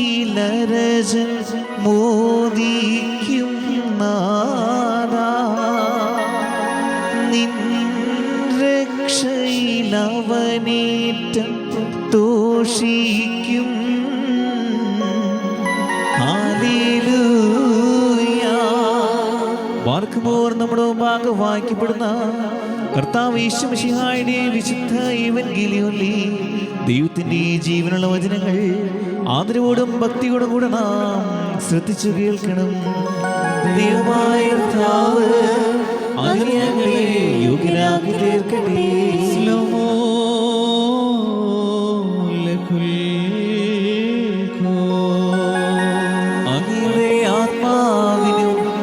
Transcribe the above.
ശക്തിയിലരജൻ മോദിക്കും നാദാ. നിൻ രക്ഷയിലവനേറ്റം തോഷിക്കും വാർക്കുമോർ നമ്മുടെ മുമ്പാകെ വായിക്കപ്പെടുന്ന കർത്താവ് ഈശ്വമിഷിഹായുടെ വിശുദ്ധ ഈവൻഗിലിയൊല്ലി ദൈവത്തിന്റെ ഈ ജീവനുള്ള വചനങ്ങൾ ആദരവോടും ഭക്തിയോടും കൂടെ നാം ശ്രദ്ധിച്ചു കേൾക്കണം. ദൈവമായ യോഗ്യരാക്കി തീർക്കട്ടെ.